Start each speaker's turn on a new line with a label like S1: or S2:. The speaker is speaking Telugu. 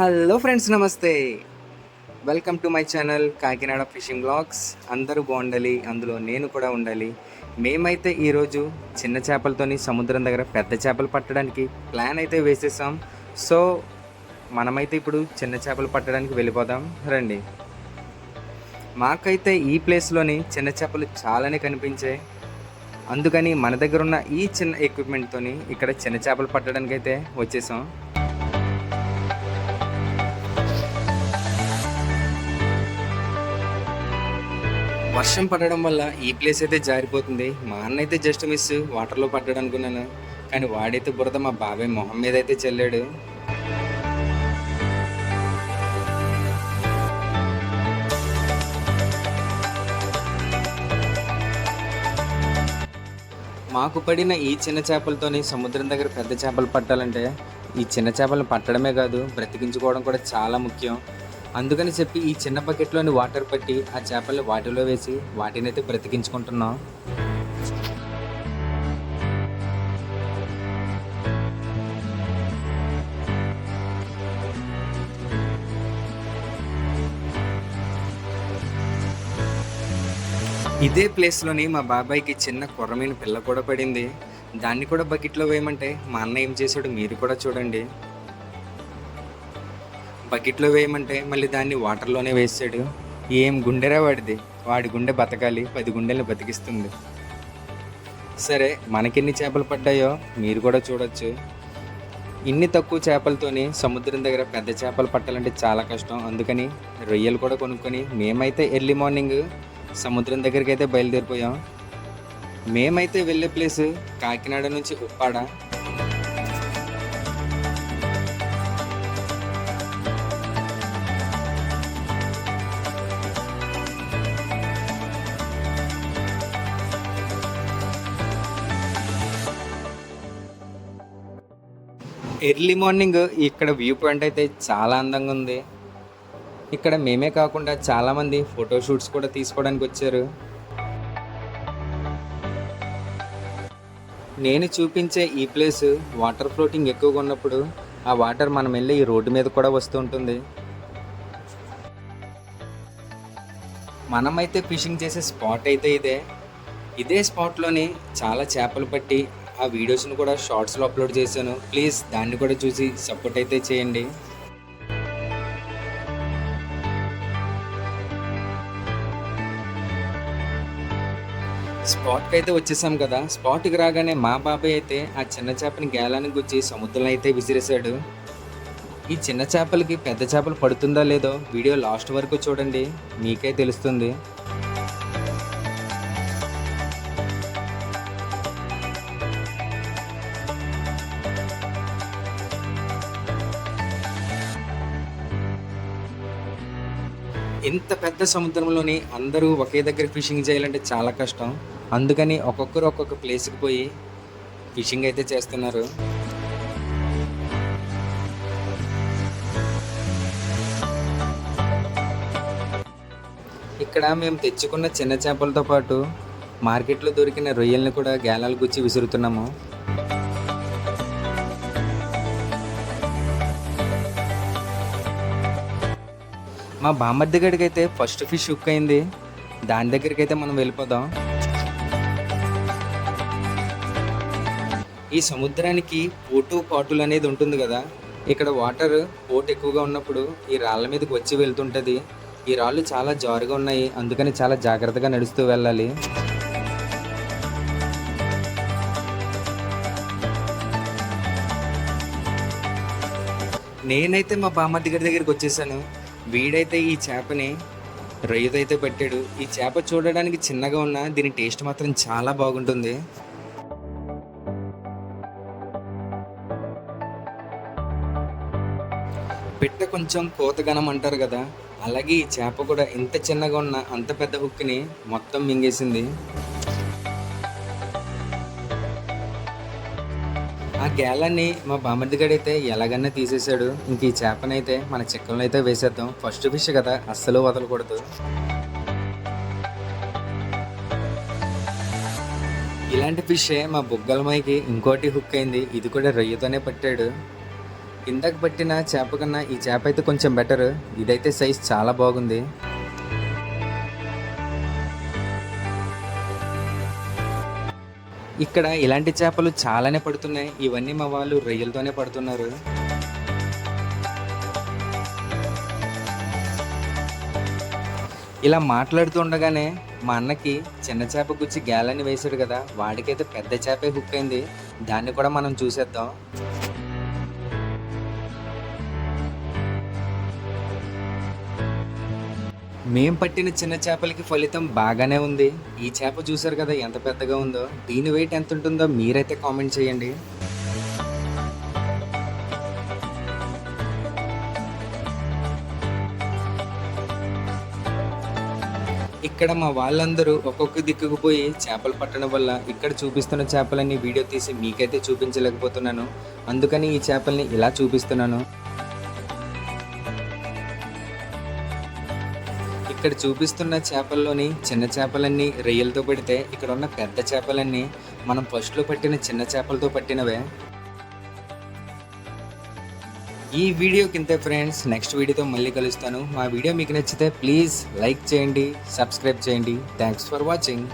S1: Hello friends namaste. Welcome to my channel Kakinada fishing blogs అందరూ బాగుండాలి అందులో నేను కూడా ఉండాలి. మేమైతే ఈరోజు చిన్న చేపలతోని సముద్రం దగ్గర పెద్ద చేపలు పట్టడానికి ప్లాన్ అయితే వేసేసాం. సో మనమైతే ఇప్పుడు చిన్న చేపలు పట్టడానికి వెళ్ళిపోదాం. రండి. మాకైతే ఈ ప్లేస్లోని చిన్న చేపలు చాలానే కనిపించాయి. అందుకని మన దగ్గర ఉన్న ఈ చిన్న ఎక్విప్మెంట్తోని ఇక్కడ చిన్న చేపలు పట్టడానికి అయితే వచ్చేసాం. వర్షం పడడం వల్ల ఈ ప్లేస్ అయితే జారిపోతుంది. మా అన్న అయితే జస్ట్ మిస్ వాటర్లో పడ్డాడు అనుకున్నాను కానీ వాడైతే బురద మా బాబాయ్ మొహం మీద అయితే చల్లాడు. మాకు పడిన ఈ చిన్న చేపలతోని సముద్రం దగ్గర పెద్ద చేపలు పట్టాలంటే ఈ చిన్న చేపలను పట్టడమే కాదు బ్రతికించుకోవడం కూడా చాలా ముఖ్యం. అందుకని చెప్పి ఈ చిన్న బకెట్లోని వాటర్ పట్టి ఆ చేపల్ని వాటిలో వేసి వాటిని అయితే బ్రతికించుకుంటున్నాం. ఇదే ప్లేస్లోని మా బాబాయ్కి చిన్న కొర్రమైన పిల్ల కూడా పడింది. దాన్ని కూడా బకెట్లో వేయమంటే మా అన్న ఏం చేశాడు మీరు కూడా చూడండి. బకెట్లో వేయమంటే మళ్ళీ దాన్ని వాటర్లోనే వేసాడు ఏం గుండెరా వాడిది? వాడి గుండె బతకాలి పది గుండెలు బతికిస్తుంది. సరే మనకెన్ని చేపలు పడ్డాయో మీరు కూడా చూడొచ్చు. ఇన్ని తక్కువ చేపలతోని సముద్రం దగ్గర పెద్ద చేపలు పట్టాలంటే చాలా కష్టం. అందుకని రొయ్యలు కూడా కొనుక్కొని మేమైతే ఎర్లీ మార్నింగ్ సముద్రం దగ్గరికి అయితే బయలుదేరిపోయాం. మేమైతే వెళ్ళే ప్లేస్ కాకినాడ నుంచి ఉప్పాడ. ఎర్లీ మార్నింగ్ ఇక్కడ వ్యూ పాయింట్ అయితే చాలా అందంగా ఉంది. ఇక్కడ మేమే కాకుండా చాలామంది ఫోటోషూట్స్ కూడా తీసుకోవడానికి వచ్చారు. నేను చూపించే ఈ ప్లేస్ వాటర్ ఫ్లోటింగ్ ఎక్కువగా ఉన్నప్పుడు ఆ వాటర్ మనం వెళ్ళి ఈ రోడ్డు మీద కూడా వస్తూ ఉంటుంది. మనమైతే ఫిషింగ్ చేసే స్పాట్ అయితే ఇదే. ఇదే స్పాట్లోని చాలా చేపలు పట్టి ఆ వీడియోస్ని కూడా షార్ట్స్లో అప్లోడ్ చేశాను. ప్లీజ్ దాన్ని కూడా చూసి సపోర్ట్ అయితే చేయండి. స్పాట్కి అయితే వచ్చేసాం కదా. స్పాట్కి రాగానే మా బాబాయ్ అయితే ఆ చిన్న చేపని గేలానికి గుచ్చి సముద్రంలో అయితే విసిరేశాడు. ఈ చిన్న చేపలకి పెద్ద చేపలు పడుతుందా లేదో వీడియో లాస్ట్ వరకు చూడండి. మీకే తెలుస్తుంది. ఇంత పెద్ద సముద్రంలోని అందరూ ఒకే దగ్గర ఫిషింగ్ చేయాలంటే చాలా కష్టం. అందుకని ఒక్కొక్కరు ఒక్కొక్క ప్లేస్కి పోయి ఫిషింగ్ అయితే చేస్తున్నారు. ఇక్కడ మేము తెచ్చుకున్న చిన్న చేపలతో పాటు మార్కెట్లో దొరికిన రొయ్యల్ని కూడా గేలాలు గుచ్చి విసురుతున్నాము. మా బామ్మర్ది గడికి అయితే ఫస్ట్ ఫిష్ హుక్ అయింది. దాని దగ్గరికి అయితే మనం వెళ్ళిపోదాం. ఈ సముద్రానికి పోటు పాటులు అనేది ఉంటుంది కదా. ఇక్కడ వాటర్ పోటు ఎక్కువగా ఉన్నప్పుడు ఈ రాళ్ళ మీదకి వచ్చి వెళ్తుంటుంది. ఈ రాళ్ళు చాలా జారుగా ఉన్నాయి. అందుకని చాలా జాగ్రత్తగా నడుస్తూ వెళ్ళాలి. నేనైతే మా బామ్మర్ది గారి దగ్గరికి వచ్చేసాను. వీడైతే ఈ చేపని రొయ్యతో అయితే పెట్టాడు. ఈ చేప చూడడానికి చిన్నగా ఉన్న దీని టేస్ట్ మాత్రం చాలా బాగుంటుంది. పిట్ట కొంచెం కోతగనం అంటారు కదా అలాగే ఈ చేప కూడా ఇంత చిన్నగా ఉన్న అంత పెద్ద హుక్ని మొత్తం మింగేసింది. ఆ గేలాన్ని మా బామర్దిగాడు అయితే ఎలాగన్నా తీసేశాడు. ఇంక ఈ చేపనైతే మన చిక్కలను అయితే వేసేద్దాం. ఫస్ట్ ఫిష్ కదా అస్సలు వదలకూడదు. ఇలాంటి ఫిషే మా బుగ్గలమాయికి ఇంకోటి హుక్ అయింది. ఇది కూడా రొయ్యతోనే పట్టాడు. ఇందాక పట్టిన చేప కన్నా ఈ చేప అయితే కొంచెం బెటర్ ఇదైతే సైజ్ చాలా బాగుంది. ఇక్కడ ఇలాంటి చేపలు చాలానే పడుతున్నాయి. ఇవన్నీ మా వాళ్ళు రొయ్యలతోనే పడుతున్నారు. ఇలా మాట్లాడుతూ ఉండగానే మా అన్నకి చిన్న చేప గుచ్చి గ్యాలని వేసాడు కదా. వాడికైతే పెద్ద చేపే హుక్ అయింది. దాన్ని కూడా మనం చూసేద్దాం. మేం పట్టిన చిన్న చేపలకి ఫలితం బాగానే ఉంది. ఈ చేప చూసారు కదా ఎంత పెద్దగా ఉందో. దీని వెయిట్ ఎంత ఉంటుందో మీరైతే కామెంట్ చేయండి. ఇక్కడ మా వాళ్ళందరూ ఒక్కొక్క దిక్కుకు పోయి చేపలు పట్టడం వల్ల ఇక్కడ చూపిస్తున్న చేపలన్నీ వీడియో తీసి మీకైతే చూపించలేకపోతున్నాను. అందుకని ఈ చేపల్ని ఇలా చూపిస్తున్నాను. ఇక్కడ చూపిస్తున్న చేపల్లోని చిన్న చేపలన్నీ రొయ్యలతో పడితే ఇక్కడ ఉన్న పెద్ద చేపలన్నీ మనం ఫస్ట్లో పట్టిన చిన్న చేపలతో పట్టినవే. ఈ వీడియో కింద ఫ్రెండ్స్ నెక్స్ట్ వీడియోతో మళ్ళీ కలుస్తాను. మా వీడియో మీకు నచ్చితే ప్లీజ్ లైక్ చేయండి సబ్స్క్రైబ్ చేయండి. Thanks for watching